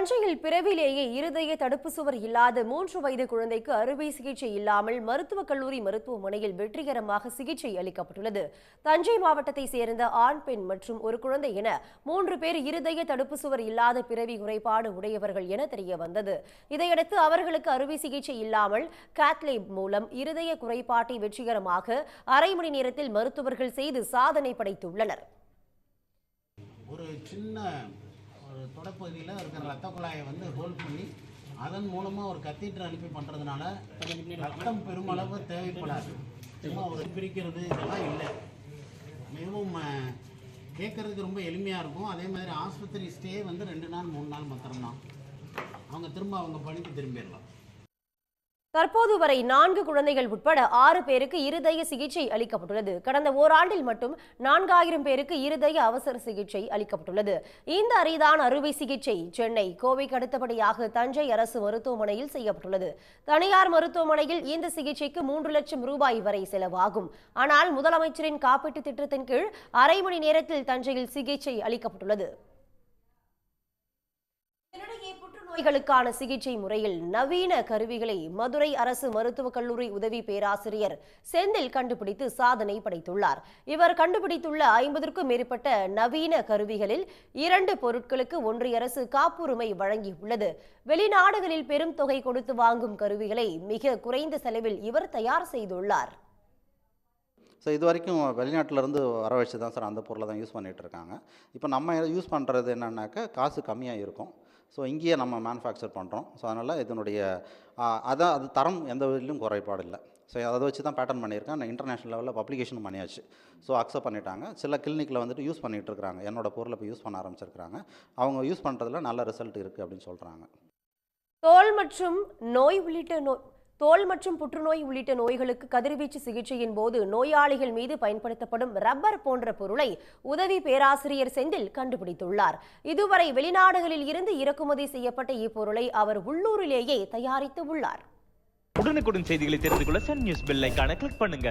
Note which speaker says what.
Speaker 1: தஞ்சையில் பிறவிலேயே இருதய தடுப்பு சுவர் இல்லாத மூன்று வயது குழந்தைக்கு அறுவை சிகிச்சை இல்லாமல் மருத்துவக் கல்லூரி மருத்துவமனையில் வெற்றிகரமாக சிகிச்சை அளிக்கப்பட்டுள்ளது. தஞ்சை மாவட்டத்தை சேர்ந்த ஆண் பெண் மற்றும் ஒரு குழந்தை என மூன்று பேர் இருதய தடுப்பு சுவர் இல்லாத பிறவி குறைபாடு உடையவர்கள் என தெரிய வந்தது இதையடுத்து அவர்களுக்கு அறுவை சிகிச்சை இல்லாமல் கேத்லேப் மூலம் இருதய குறைபாட்டை வெற்றிகரமாக அரை மணி நேரத்தில் மருத்துவர்கள் செய்து சாதனை படைத்துள்ளனர்.
Speaker 2: ஒரு சின்ன ஒரு தொடப்பகுதியில் இருக்கிற ரத்த குழாயை வந்து ஹோல்ட் பண்ணி அதன் மூலமாக ஒரு கத்தீட்டர் அனுப்பி பண்ணுறதுனால ரத்தம் பெருமளவு தேவைப்படாது. சும்மா ஒரு பிரிக்கிறது இதெல்லாம் இல்லை. மிகவும் கேட்குறதுக்கு ரொம்ப எளிமையாக இருக்கும். அதே மாதிரி ஆஸ்பத்திரி ஸ்டே வந்து ரெண்டு நாள் மூணு நாள் மாத்திரம்தான். அவங்க திரும்ப அவங்க பணிக்கு திரும்பிடலாம்.
Speaker 1: தற்போது வரை நான்கு குழந்தைகள் உட்பட ஆறு பேருக்கு இருதய சிகிச்சை அளிக்கப்பட்டுள்ளது. கடந்த ஓராண்டில் மட்டும் நான்காயிரம் பேருக்கு இருதய அவசர சிகிச்சை அளிக்கப்பட்டுள்ளது. இந்த அரிதான அறுவை சிகிச்சை சென்னை கோவைக்கு அடுத்தபடியாக தஞ்சை அரசு மருத்துவமனையில் செய்யப்பட்டுள்ளது. தனியார் மருத்துவமனையில் இந்த சிகிச்சைக்கு மூன்று லட்சம் ரூபாய் வரை செலவாகும். ஆனால் முதலமைச்சரின் காப்பீட்டு திட்டத்தின் கீழ் அரை மணி நேரத்தில் தஞ்சையில் சிகிச்சை அளிக்கப்பட்டுள்ளது. நோய்களுக்கான சிகிச்சை முறையில் நவீன கருவிகளை மதுரை அரசு மருத்துவக் கல்லூரி உதவி பேராசிரியர் செந்தில் கண்டுபிடித்து சாதனை படைத்துள்ளார். இவர் கண்டுபிடித்துள்ள ஐம்பதற்கும் மேற்பட்ட நவீன கருவிகளில் இரண்டு பொருட்களுக்கு ஒன்றிய அரசு காப்புரிமை வழங்கியுள்ளது. வெளிநாடுகளில் பெரும் தொகை கொடுத்து வாங்கும் கருவிகளை மிக குறைந்த செலவில் இவர் தயார் செய்துள்ளார்.
Speaker 3: ஸோ இது வரைக்கும் வெளிநாட்டிலேருந்து வர வச்சு தான் சார் அந்த பொருளை தான் யூஸ் பண்ணிகிட்டு இருக்காங்க. இப்போ நம்ம யூஸ் பண்ணுறது என்னன்னாக்கா காசு கம்மியாக இருக்கும் ஸோ இங்கேயே நம்ம மேனுஃபேக்சர் பண்ணுறோம் ஸோ அதனால் இதனுடைய அதான் அது தரம் எந்த வகையிலும் குறைபாடு இல்லை. ஸோ அதை வச்சு தான் பேட்டர்ன் பண்ணியிருக்கேன். நான் இன்டர்நேஷனல் லெவலில் பப்ளிகேஷன் பண்ணியாச்சு. ஸோ அக்செப்ட் பண்ணிட்டாங்க. சில கிளினிக்கில் வந்துட்டு யூஸ் பண்ணிகிட்டு இருக்காங்க என்னோட பொருளை இப்போ யூஸ் பண்ண ஆரம்பிச்சிருக்காங்க அவங்க யூஸ் பண்ணுறதுல நல்ல ரிசல்ட் இருக்குது அப்படின்னு சொல்கிறாங்க
Speaker 1: தோல் மற்றும் நோய் உள்ளிட்ட நோய் தோல் மற்றும் புற்றுநோய் உள்ளிட்ட நோய்களுக்கு கதிர்வீச்சு சிகிச்சையின் போது நோயாளிகள் மீது பயன்படுத்தப்படும் ரப்பர் போன்ற பொருளை உதவி பேராசிரியர் செந்தில் கண்டுபிடித்துள்ளார். இதுவரை வெளிநாடுகளில் இருந்து இறக்குமதி செய்யப்பட்ட இப்பொருளை அவர் உள்ளூரிலேயே தயாரித்து உள்ளார்.
Speaker 4: உடனுக்குடன் செய்திகளை தெரிந்து கொள்ள சன் நியூஸ் பெல் கிளிக் பண்ணுங்க.